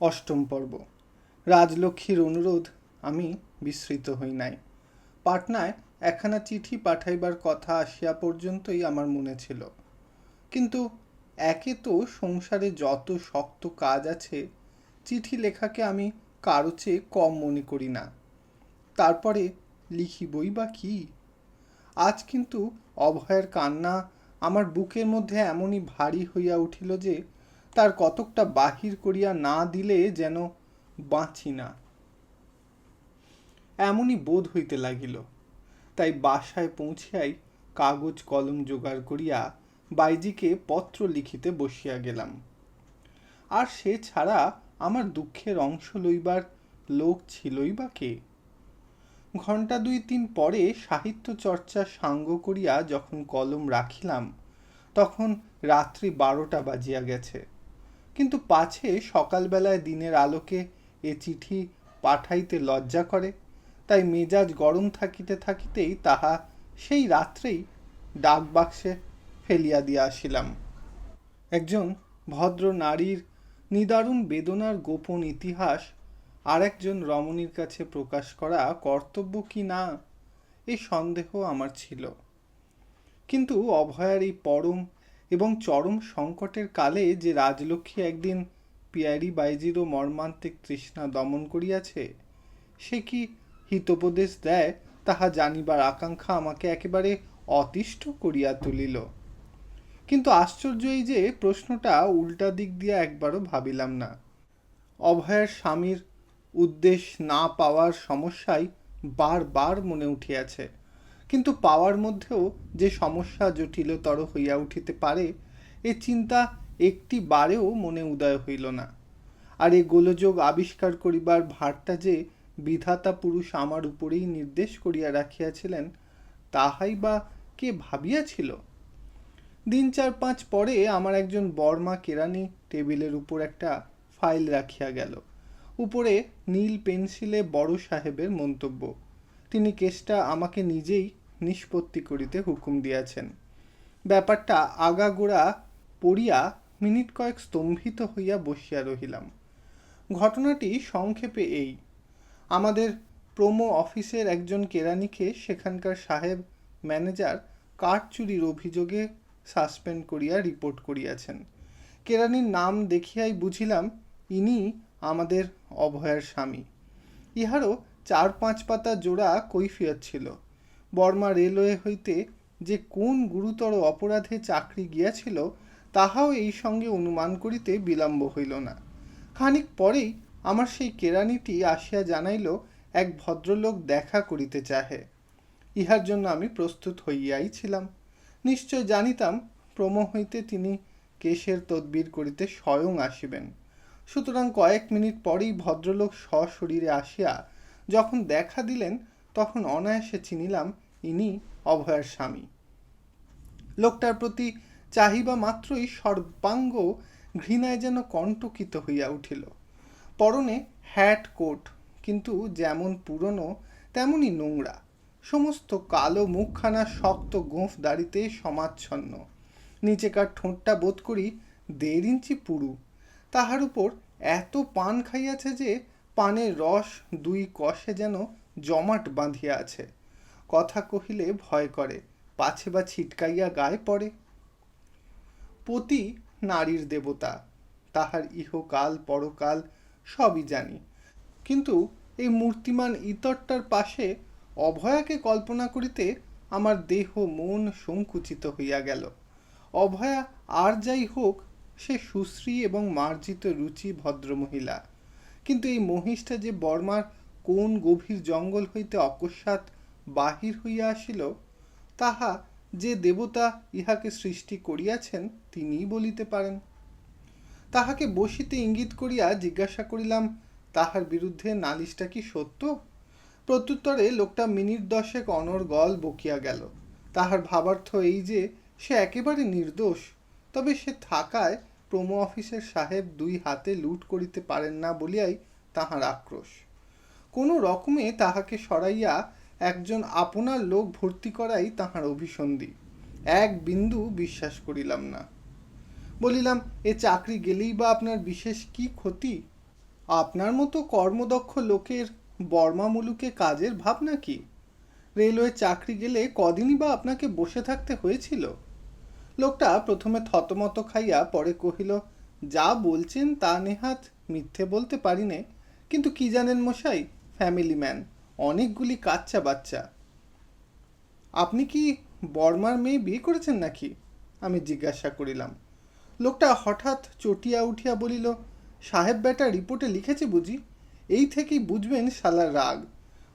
অষ্টম পর্ব। রাজলক্ষ্মীর অনুরোধ, আমি বিস্মৃত হই নাই। পাটনায় একখানা চিঠি পাঠাইবার কথা আসিয়া পর্যন্তই আমার মনে ছিল। কিন্তু একে তো সংসারে যত শক্ত কাজ আছে, চিঠি লেখাকে আমি কারও চেয়ে কম মনে করি না। তারপরে লিখিবই বা কি? আজ কিন্তু অভয়ের কান্না আমার বুকের মধ্যে এমনই ভারী হইয়া উঠিল যে তার কতকটা বাহির করিয়া না দিলে যেন বাঁচি না। এমনই বোধ হইতে লাগিল। তাই বাসায় পৌঁছিয়াই কাগজ কলম জোগাড় করিয়া বাইজিকে পত্র লিখিতে বসিয়া গেলাম। আর সে ছাড়া আমার দুঃখের অংশ লইবার লোক ছিলই বা কে? ঘণ্টা দুই তিন পরে সাহিত্য চর্চা সাঙ্গ করিয়া যখন কলম রাখিলাম, তখন রাত্রি বারোটা বাজিয়া গেছে। কিন্তু পাছে সকালবেলায় দিনের আলোকে এ চিঠি পাঠাইতে লজ্জা করে। তাই মেজাজ গরম থাকিতে থাকিতেই তাহা সেই রাত্রেই ডাক বাক্সে ফেলিয়া দিয়া আসিলাম। একজন ভদ্র নারীর নিদারুণ বেদনার গোপন ইতিহাস আর একজন রমণীর কাছে প্রকাশ করা কর্তব্য কি না এই সন্দেহ আমার ছিল। কিন্তু অভয়ার এই পরম এবং চরম সংকটের কালে যে রাজলক্ষ্মী একদিন পিয়ারি বাইজিরও মর্মান্তিক তৃষ্ণা দমন করিয়াছে, সে কি হিতোপদেশ দেয় তাহা জানিবার আকাঙ্ক্ষা আমাকে একেবারে অতিষ্ঠ করিয়া তুলিল। কিন্তু আশ্চর্য এই যে, প্রশ্নটা উল্টা দিক দিয়া একবারও ভাবিলাম না। অভয়ের স্বামীর উদ্দেশ না পাওয়ার সমস্যাই বারবার মনে উঠিয়াছে। কিন্তু পাওয়ার মধ্যেও যে সমস্যা জটিলতর হইয়া উঠিতে পারে, এ চিন্তা একটি বারেও মনে উদয় হইল না। আর এ গোলযোগ আবিষ্কার করিবার ভারটা যে বিধাতা পুরুষ আমার উপরেই নির্দেশ করিয়া রাখিয়াছিলেন, তাহাই বা কে ভাবিয়াছিল? দিন চার পাঁচ পরে আমার একজন বর্মা কেরানি টেবিলের উপর একটা ফাইল রাখিয়া গেল। উপরে নীল পেন্সিলে বড় সাহেবের মন্তব্য। তিনি কেসটা আমাকে নিজেই নিষ্পত্তি করিতে হুকুম দিয়াছেন। ব্যাপারটা আগাগোড়া পড়িয়া মিনিট কয়েক স্তম্ভিত হইয়া বসিয়া রহিলাম। ঘটনাটি সংক্ষেপে এই, আমাদের প্রোমো অফিসের একজন কেরানিকে সেখানকার সাহেব ম্যানেজার কাঠ চুরির অভিযোগে সাসপেন্ড করিয়া রিপোর্ট করিয়াছেন। কেরানির নাম দেখিয়াই বুঝিলাম, ইনি আমাদের অভয়ার স্বামী। ইহারও চার পাঁচ পাতা জোড়া কৈফিয়ত ছিল। বর্মা রেলওয়ে হইতে যে কোন গুরুতর অপরাধে চাকরি গিয়াছিল, তাহাও এই সঙ্গে অনুমান করিতে বিলম্ব হইল না। খানিক পরেই আমার সেই কেরানিটি আসিয়া জানাইল, এক ভদ্রলোক দেখা করিতে চাহে। ইহার জন্য আমি প্রস্তুত হইয়াই ছিলাম। নিশ্চয় জানিতাম প্রমো হইতে তিনি কেশের তদবির করিতে স্বয়ং আসিবেন। সুতরাং কয়েক মিনিট পরেই ভদ্রলোক সশরীরে আসিয়া যখন দেখা দিলেন, তখন অনায়াসে চিনিলাম ইনি অভয়ার স্বামী। লোকটার প্রতি চাহিবা মাত্রই সর্বাঙ্গ ঘৃণায় যেন কণ্টকিত হইয়া উঠিল। পরনে হ্যাট কোট কিন্তু যেমন পুরনো তেমনই নোংরা। সমস্ত কালো মুখখানা শক্ত গোঁফ দাড়িতে সমাচ্ছন্ন। নিচেকার ঠোঁটটা বোধ করি দেড় ইঞ্চি পুরু। তাহার উপর এত পান খাইয়াছে যে পানের রস দুই কষে যেন জমাট বাঁধিয়া আছে। কথা কহিলে ভয় করে, পাছে বা ছিটকাইয়া গায়ে পড়ে। পতি নারীর দেবতা, তাহার ইহকাল পরকাল সবই জানি। কিন্তু এই মূর্তিমান ইতরটার পাশে অভয়াকে কল্পনা করিতে আমার দেহ মন সংকুচিত হইয়া গেল। অভয়া আর যাই হোক, সে সুশ্রী এবং মার্জিত রুচি ভদ্রমহিলা। কিন্তু এই মহিষটা যে বর্মার কোন গভীর জঙ্গল হইতে অকস্মাৎ বাহির হইয়া আসিল, তাহা যে দেবতা ইহাকে সৃষ্টি করিয়াছেন তিনিই বলিতে পারেন। তাহাকে বসিতে ইঙ্গিত করিয়া জিজ্ঞাসা করিলাম, তাহার বিরুদ্ধে নালিশটা কি সত্য? প্রত্যুত্তরে লোকটা মিনিট দশেক অনর্গল বকিয়া গেল। তাহার ভাবার্থ এই যে সে একেবারে নির্দোষ, তবে সে থাকায় প্রমো অফিসের সাহেব দুই হাতে লুট করিতে পারেন না বলিয়াই তাহার আক্রোশ। কোনো রকমে তাহাকে সরাইয়া একজন আপনার লোক ভর্তি করাই তাহার অভিসন্ধি। এক বিন্দু বিশ্বাস করিলাম না। বলিলাম, এ চাকরি গেলেই বা আপনার বিশেষ কি ক্ষতি? আপনার মতো কর্মদক্ষ লোকের বর্মা মুলুকে কাজের ভাবনা কি রেলওয়ে চাকরি গেলে কদিনই বা আপনাকে বসে থাকতে হয়েছিল? লোকটা প্রথমে থতমত খাইয়া পরে কহিল, যা বলছেন তা নেহাত মিথ্যে বলতে পারি নে। কিন্তু কি জানেন মশাই, ফ্যামিলি ম্যান। অনেকগুলি কাচ্চা বাচ্চা। আপনি কি বর্মার মেয়ে বিয়ে করেছেন নাকি? আমি জিজ্ঞাসা করিলাম। লোকটা হঠাৎ চটিয়া উঠিয়া বলিল, সাহেব বেটা রিপোর্টে লিখেছে বুঝি? এই থেকেই বুঝবেন শালার রাগ।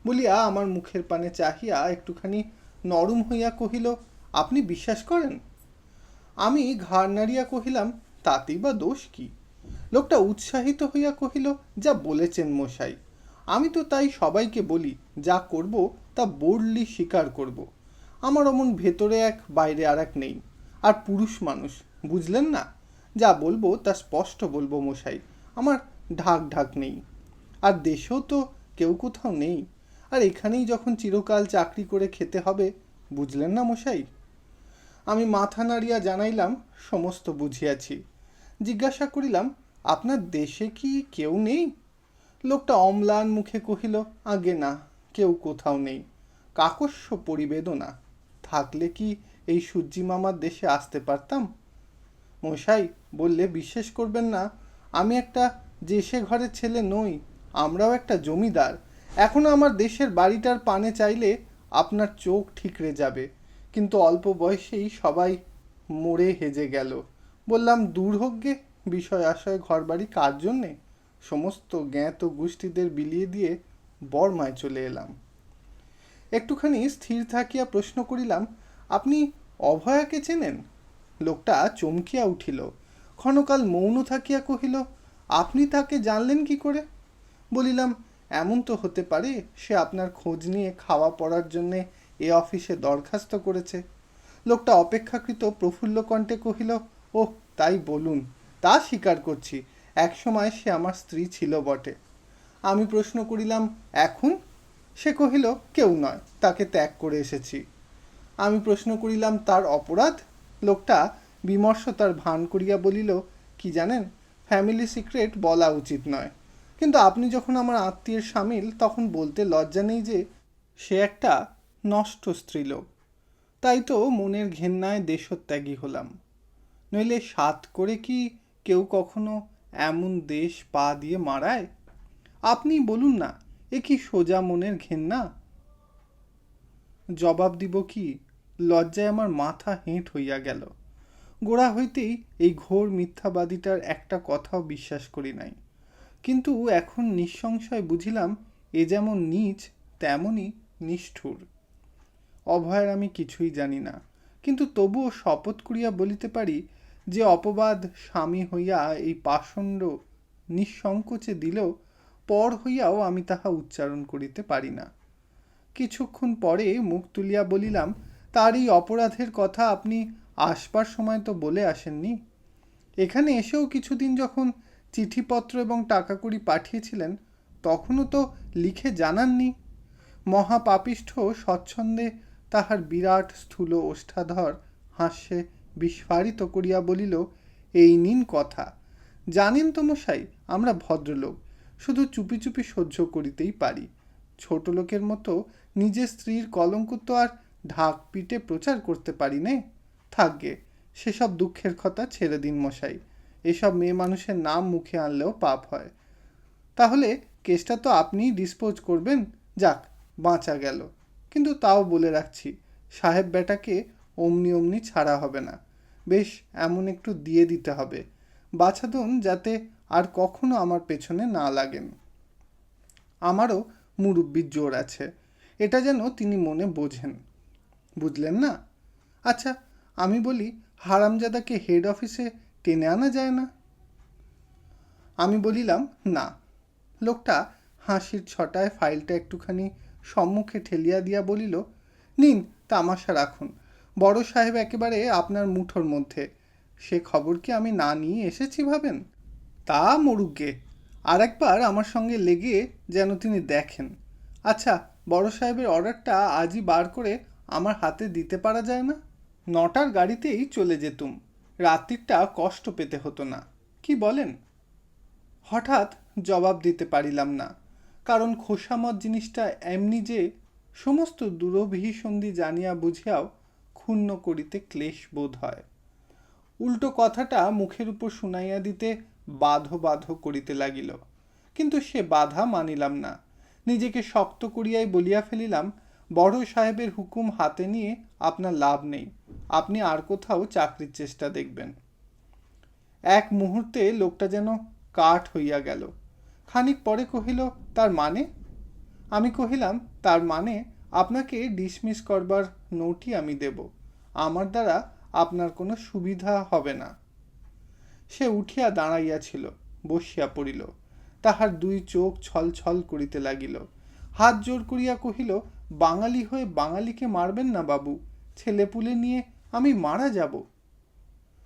বলিয়া আমার মুখের পানে চাহিয়া একটুখানি নরম হইয়া কহিল, আপনি বিশ্বাস করেন? আমি ঘাড় নাড়িয়া কহিলাম, তাতেই বা দোষ কি? লোকটা উৎসাহিত হইয়া কহিল, যা বলেছেন মশাই। আমি তো তাই সবাইকে বলি, যা করব তা বোল্ডলি স্বীকার করব। আমার অমন ভেতরে এক, বাইরে আর এক নেই। আর পুরুষ মানুষ, বুঝলেন না? যা বলব তা স্পষ্ট বলব মশাই, আমার ঢাক ঢাক নেই। আর দেশেও তো কেউ কোথাও নেই। আর এখানেই যখন চিরকাল চাকরি করে খেতে হবে, বুঝলেন না মশাই? আমি মাথা নাড়িয়া জানাইলাম, সমস্ত বুঝিয়াছি। জিজ্ঞাসা করিলাম, আপনার দেশে কি কেউ নেই? লোকটা অম্লান মুখে কহিল, আগে না, কেউ কোথাও নেই। কাকস্য পরিবেদনা। থাকলে কি এই সূর্যি মামার দেশে আসতে পারতাম? মশাই বললে, বিশ্বাস করবেন না, আমি একটা জেসে ঘরের ছেলে নই, আমরাও একটা জমিদার। এখনও আমার দেশের বাড়িটার পানে চাইলে আপনার চোখ ঠিকরে যাবে। কিন্তু অল্প বয়সেই সবাই মরে হেজে গেল। বললাম দূর হোক গে বিষয় আশয় ঘরবাড়ি কার জন্যে? সমস্ত জ্ঞাত গোষ্ঠীদের বিলিয়ে দিয়ে বর্মায় চলে এলাম। একটুখানি স্থির থাকিয়া প্রশ্ন করিলাম, আপনি অভয়াকে চেনেন? লোকটা চমকিয়া উঠিল। ক্ষণকাল মৌন থাকিয়া কহিল, আপনি তাকে জানলেন কি করে? বলিলাম, এমন তো হতে পারে, সে আপনার খোঁজ নিয়ে খাওয়া পড়ার জন্যে এ অফিসে দরখাস্ত করেছে। লোকটা অপেক্ষাকৃত প্রফুল্ল কণ্ঠে কহিল ও তাই বলুন, তা স্বীকার করছি। একসময় সে আমার স্ত্রী ছিল বটে। আমি প্রশ্ন করিলাম, এখন? সে কহিল, কেউ নয়, তাকে ত্যাগ করে এসেছি। আমি প্রশ্ন করিলাম, তার অপরাধ? লোকটা বিমর্ষতার ভান করিয়া বলিল, কি জানেন ফ্যামিলি সিক্রেট বলা উচিত নয়। কিন্তু আপনি যখন আমার আত্মীয়ের সামিল তখন বলতে লজ্জা নেই যে, সে একটা নষ্ট স্ত্রীলোক তাই তো মনের ঘেন্নায় দেশত্যাগী হলাম। নইলে সাত করে কি কেউ কখনো এমন দেশ পা দিয়ে মারায়? আপনি বলুন না, এ কি সোজা মনের ঘেন্না? জবাব দিব কি, লজ্জায় আমার মাথা হেঁট হইয়া গেল। গোড়া হইতেই এই ঘোর মিথ্যাবাদীটার একটা কথাও বিশ্বাস করি নাই। কিন্তু এখন নিঃসংশয় বুঝিলাম, এ যেমন নীচ তেমনই নিষ্ঠুর। অভয়ের আমি কিছুই জানি না, কিন্তু তবুও শপথ করিয়া বলিতে পারি যে অপবাদ স্বামী হইয়া এই পাষণ্ড নিঃসংকোচে দিলেও পর হইয়াও আমি তাহা উচ্চারণ করিতে পারি না। কিছুক্ষণ পরে মুখ তুলিয়া বলিলাম, তার এই অপরাধের কথা আপনি আসবার সময় তো বলে আসেননি। এখানে এসেও কিছুদিন যখন চিঠিপত্র এবং টাকা কড়ি পাঠিয়েছিলেন, তখনও তো লিখে জানাননি। মহাপাপিষ্ঠ স্বচ্ছন্দে তাহার বিরাট স্থূল ওষ্ঠাধর হাস্যে বিস্ফারিত করিয়া বলিল, এই নিন কথা। জানেন তো মশাই, আমরা ভদ্রলোক। শুধু চুপি চুপি সহ্য করিতেই পারি। ছোট লোকের মতো নিজের স্ত্রীর কলঙ্ক তো আর ঢাক পিটে প্রচার করতে পারি নে? থাকগে সেসব দুঃখের কথা ছেড়ে দিন মশাই। এসব মেয়ে মানুষের নাম মুখে আনলেও পাপ হয়। তাহলে কেসটা তো আপনিই ডিসপোজ করবেন। যাক, বাঁচা গেল। কিন্তু তাও বলে রাখছি, সাহেব বেটাকে অমনি অমনি ছাড়া হবে না। বেশ এমন একটু দিয়ে দিতে হবে। বাছাদন যাতে আর কখনো আমার পেছনে না লাগেন। আমারও মুরব্বির জোর আছে। এটা যেন তিনি মনে বোঝেন। বুঝলেন না? আচ্ছা আমি বলি, হারামজাদাকে হেড অফিসে টেনে আনা যায় না? আমি বলিলাম, না। লোকটা হাসির ছটায় ফাইলটা একটুখানি সম্মুখে ঠেলিয়া দিয়া বলিল, নিন তামাশা রাখুন। বড় সাহেব একেবারে আপনার মুঠোর মধ্যে। সে খবর কি আমি না নিয়ে এসেছি ভাবেন? তা মরুগে আর একবার আমার সঙ্গে লেগে যেন তিনি দেখেন। আচ্ছা বড় সাহেবের অর্ডারটা আজই বার করে আমার হাতে দিতে পারা যায় না? নটার গাড়িতেই চলে যেতুম। রাত্রিটা কষ্ট পেতে হতো না। কি বলেন? হঠাৎ জবাব দিতে পারিলাম না। কারণ খোসামত জিনিসটা এমনি যে সমস্ত দুরভিসন্ধি জানিয়া বুঝিয়াও ক্ষুণ্ণ করিতে ক্লেশ বোধ হয়। উল্টো কথাটা মুখের উপর শুনাইয়া দিতে বাধ বাধ করিতে লাগিল। কিন্তু সে বাধা মানিলাম না। নিজেকে শক্ত করিয়াই বলিয়া ফেলিলাম, বড় সাহেবের হুকুম হাতে নিয়ে আপনার লাভ নেই। আপনি আর কোথাও চাকরির চেষ্টা দেখবেন। এক মুহূর্তে লোকটা যেন কাঠ হইয়া গেল। খানিক পরে কহিল, তার মানে? আমি কহিলাম, তার মানে আপনাকে ডিসমিস করবার নোটই আমি দেব। আমার দ্বারা আপনার কোনো সুবিধা হবে না। সে উঠিয়া দাঁড়াইয়াছিল, বসিয়া পড়িল। তাহার দুই চোখ ছল ছল করিতে লাগিল। হাত জোর করিয়া কহিল, বাঙালি হয়ে বাঙালিকে মারবেন না বাবু, ছেলেপুলে নিয়ে আমি মারা যাব।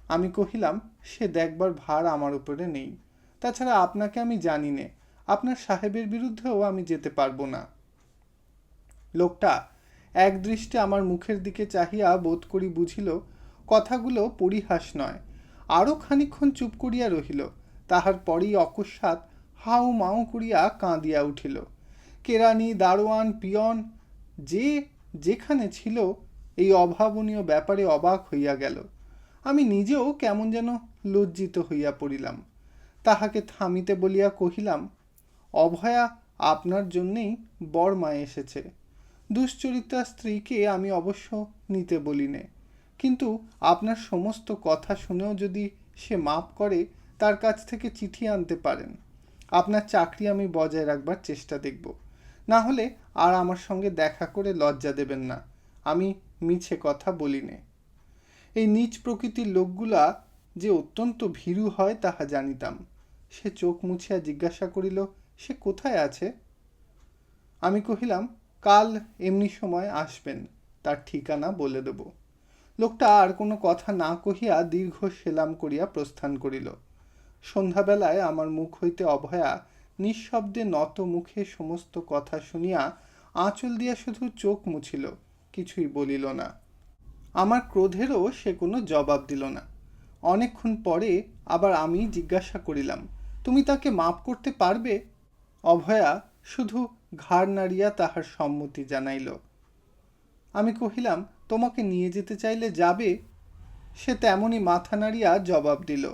আমি কহিলাম, সে দেখবার ভার আমার উপরে নেই। তাছাড়া আপনাকে আমি জানি নে, আপনার সাহেবের বিরুদ্ধেও আমি যেতে পারব না। লোকটা। এক দৃষ্টে আমার মুখের দিকে চাহিয়া বোধ করি বুঝিল, কথাগুলো পরিহাস নয়। আরও খানিক্ষণ চুপ করিয়া রহিল। তাহার পরেই অকস্মাৎ হাউ মাউ করিয়া কাঁদিয়া উঠিল। কেরানি দারোয়ান, পিয়ন, যে যেখানে ছিল, এই অভাবনীয় ব্যাপারে অবাক হইয়া গেল। আমি নিজেও কেমন যেন লজ্জিত হইয়া পড়িলাম। তাহাকে থামিতে বলিয়া কহিলাম, অভয়া, আপনার জন্যেই বরমায় এসেছে। দুশ্চরিত্রা স্ত্রীকে আমি অবশ্য নিতে বলিনে। কিন্তু আপনার সমস্ত কথা শুনেও যদি সে মাপ করে, তার কাছ থেকে চিঠি আনতে পারেন। আপনার চাকরি আমি বজায় রাখবার চেষ্টা দেখব। না হলে আর আমার সঙ্গে দেখা করে লজ্জা দেবেন না। আমি মিছে কথা বলি নে এই নিচ প্রকৃতির লোকগুলা যে অত্যন্ত ভীরু হয়, তাহা জানিতাম। সে চোখ মুছিয়া জিজ্ঞাসা করিল, সে কোথায় আছে? আমি কহিলাম কাল এমনি সময় আসবেন, তার ঠিকানা বলে দেব। লোকটা আর কোনো কথা না কহিয়া দীর্ঘ সেলাম করিয়া প্রস্থান করিল। সন্ধ্যাবেলায় আমার মুখ হইতে অভয়া নিঃশব্দে নত মুখে সমস্ত কথা শুনিয়া আঁচল দিয়া শুধু চোখ মুছিল, কিছুই বলিল না। আমার ক্রোধেরও সে কোনো জবাব দিল না। অনেকক্ষণ পরে আবার আমি জিজ্ঞাসা করিলাম, তুমি তাকে মাপ করতে পারবে? অভয়া, শুধু ঘাড় নাড়িয়া তাহার সম্মতি জানাইল। আমি কহিলাম, তোমাকে নিয়ে যেতে চাইলে যাবে? সে তেমনই মাথা নাড়িয়া জবাব দিল,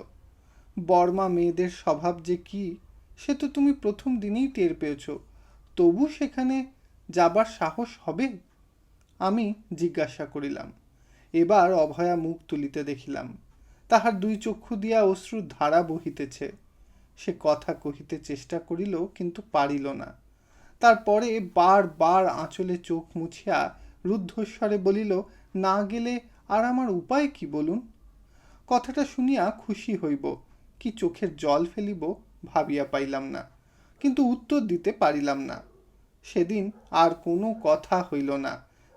বর্মা মেয়েদের স্বভাব যে কি, সে তো তুমি প্রথম দিনেই টের পেয়েছ, তবু সেখানে যাবার সাহস হবে? আমি জিজ্ঞাসা করিলাম, এবার অভয়া মুখ তুলিতে দেখিলাম, তাহার দুই চক্ষু দিয়া অশ্রুর ধারা বহিতেছে, সে কথা কহিতে চেষ্টা করিল কিন্তু পারিল না। তারপরে বার বার আঁচলে চোখ মুছিয়া রুদ্ধস্বরে বলিল, না গেলে আর আমার উপায় কি বলুন? কথাটা শুনিয়া খুশি হইব, কি চোখের জল ফেলিব ভাবিয়া পাইলাম না, কিন্তু উত্তর দিতে পারিলাম না। সেদিন আর কোনো কথা হইল না,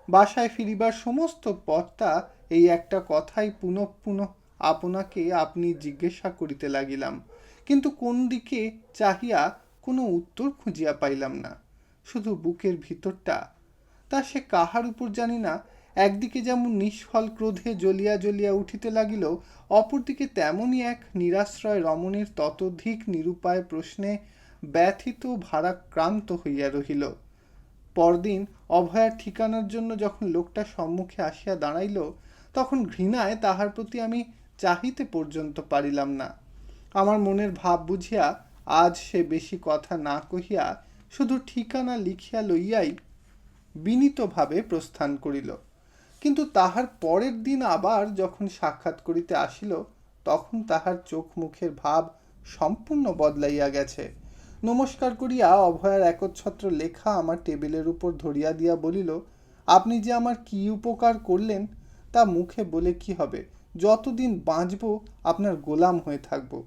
বাসায় ফিরিবার সমস্ত পথটা এই একটা কথাই পুনঃ পুনঃ আপনাকে আপনি জিজ্ঞাসা করিতে লাগিলাম, কিন্তু কোন দিকে চাহিয়া কোনো উত্তর খুঁজিয়া পাইলাম না। শুধু বুকের ভিতরটা? তা সে কাহার উপর জানি না, একদিকে যেমন নিষ্ফল ক্রোধে জ্বলিয়া জ্বলিয়া উঠিতে লাগিল, অপরদিকে তেমনই এক নিরাশ্রয় রমণীর ততোধিক নিরুপায় প্রশ্নে ব্যথিত ভারাক্রান্ত হইয়া রহিল। পরদিন অভয়ার ঠিকানার জন্য যখন লোকটা সম্মুখে আসিয়া দাঁড়াইল, তখন ঘৃণায় তাহার প্রতি আমি চাহিতে পর্যন্ত পারিলাম না। আমার মনের ভাব বুঝিয়া আজ সে বেশি কথা না কহিয়া শুধু ঠিকানা লিখিয়া লইয়াই বিনীতভাবে প্রস্থান করিল। কিন্তু তাহার পরের দিন আবার যখন সাক্ষাৎ করিতে আসিল, তখন তাহার চোখ মুখের ভাব সম্পূর্ণ বদলাইয়া গেছে। নমস্কার করিয়া অভয়ার একচ্ছত্র লেখা আমার টেবিলের উপর ধরিয়া দিয়া বলিল, আপনি যে আমার কি উপকার করলেন, তা মুখে বলে কি হবে? যতদিন বাঁচব, আপনার গোলাম হয়ে থাকব।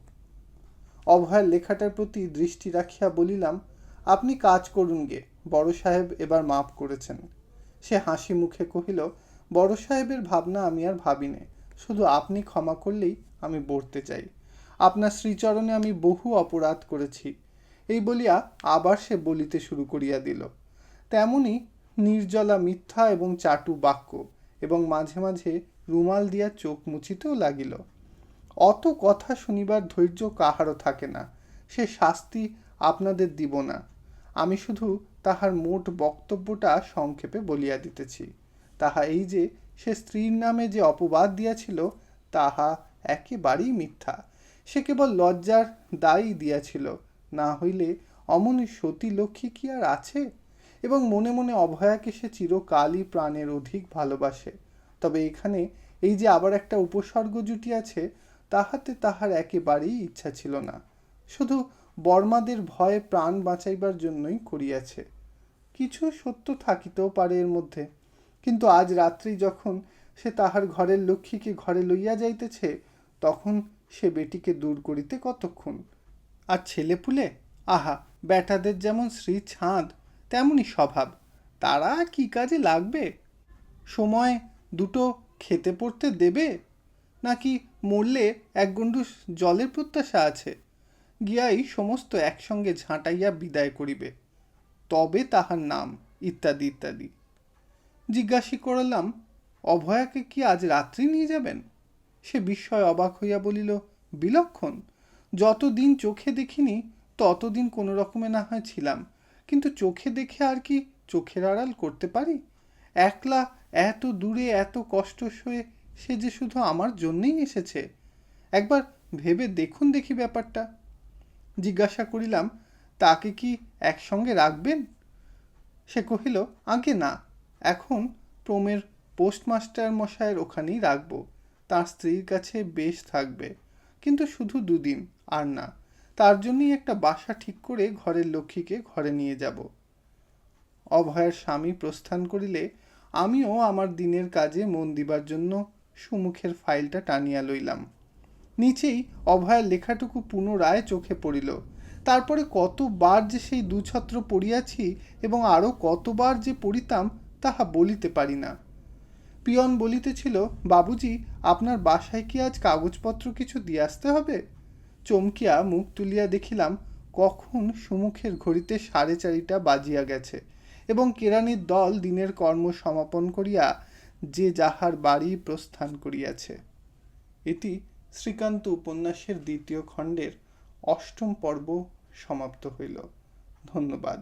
অভয়ার লেখাটার প্রতি দৃষ্টি রাখিয়া বলিলাম আপনি কাজ করুন গে, বড় সাহেব এবার মাফ করেছেন। সে হাসি মুখে কহিল, বড় সাহেবের ভাবনা আমি আর ভাবিনে, শুধু আপনি ক্ষমা করলেই আমি বলতে চাই। আপনার শ্রীচরণে আমি বহু অপরাধ করেছি। এই বলিয়া আবার সে বলিতে শুরু করিয়া দিল। তেমনি নির্জলা মিথ্যা এবং চাটু বাক্য এবং মাঝে মাঝে রুমাল দিয়া চোখ মুছিতেও লাগিল। অত কথা শুনিবার ধৈর্য কাহারও থাকে না। সে শাস্তি আপনাদের দিব না। আমি শুধু তাহার মোট বক্তব্যটা সংক্ষেপে বলিয়া দিতেছি। তাহা এই যে, সে স্ত্রীর নামে যে অপবাদ দিয়াছিল, তাহা একেবারেই মিথ্যা। সে কেবল লজ্জার দায়ী দিয়াছিল, না হইলে অমনি সতী লক্ষ্মী কি আর আছে? এবং মনে মনে অভয়াকে সে চিরকালই প্রাণের অধিক ভালোবাসে। তবে এখানে এই যে আবার একটা উপসর্গ জুটিয়াছে, তাহাতে তাহার একেবারেই ইচ্ছা ছিল না। শুধু বর্মাদের ভয়ে প্রাণ বাঁচাইবার জন্যই করিয়াছে। কিছু সত্য থাকিতেও পারে এর মধ্যে। কিন্তু আজ রাত্রি যখন সে তাহার ঘরের লক্ষ্মীকে ঘরে লইয়া যাইতেছে, তখন সে বেটিকে দূর করিতে কতক্ষণ? আর ছেলেপুলে? আহা, ব্যাটাদের যেমন শ্রী ছাঁদ, তেমনই স্বভাব। তারা কি কাজে লাগবে? সময় দুটো খেতে পড়তে দেবে? নাকি মরলে এক গণ্ডু জলের প্রত্যাশা আছে? গিয়াই সমস্ত একসঙ্গে ঝাঁটাইয়া বিদায় করিবে। তবে তাহার নাম ইত্যাদি ইত্যাদি। জিজ্ঞাসি করলাম, অভয়াকে কি আজ রাত্রি নিয়ে যাবেন? সে বিস্ময় অবাক হইয়া বলিল, বিলক্ষণ, যতদিন চোখে দেখিনি, ততদিন কোনো রকমে না হয় ছিলাম। কিন্তু চোখে দেখে আর কি চোখের আড়াল করতে পারি? একলা এত দূরে, এত কষ্ট সয়ে সে যে শুধু আমার জন্যেই এসেছে। একবার ভেবে দেখুন দেখি ব্যাপারটা। জিজ্ঞাসা করিলাম, তাকে কি একসঙ্গে রাখবেন? সে কহিল, আগে না, এখন প্রমের পোস্টমাস্টার মশায়ের ওখানেই রাখব। তার স্ত্রীর কাছে বেশ থাকবে, কিন্তু শুধু দুদিন, আর না, তার জন্যই একটা বাসা ঠিক করে ঘরের লক্ষ্মীকে ঘরে নিয়ে যাব। অভয়ের স্বামী প্রস্থান করিলে, আমিও আমার দিনের কাজে মন দিবার জন্য সুমুখের ফাইলটা টানিয়া লইলাম। নিচেই অভয়ের লেখাটুকু পুনরায় চোখে পড়িল। তারপরে কতবার যে সেই দুছত্র পড়িয়াছি এবং আরও কতবার যে পড়িতাম তাহা বলিতে পারি না। পিয়ন বলিতেছিল, বাবুজি, আপনার বাসায় কি আজ কাগজপত্র কিছু দিয়ে আসতে হবে? চমকিয়া মুখ তুলিয়া দেখিলাম, কখন সুমুখের ঘড়িতে সাড়ে চারিটা বাজিয়া গেছে এবং কেরানির দল দিনের কর্ম সমাপন করিয়া যে যাহার বাড়ি প্রস্থান করিয়াছে। এটি শ্রীকান্ত উপন্যাসের দ্বিতীয় খণ্ডের অষ্টম পর্ব সমাপ্ত হইল। ধন্যবাদ।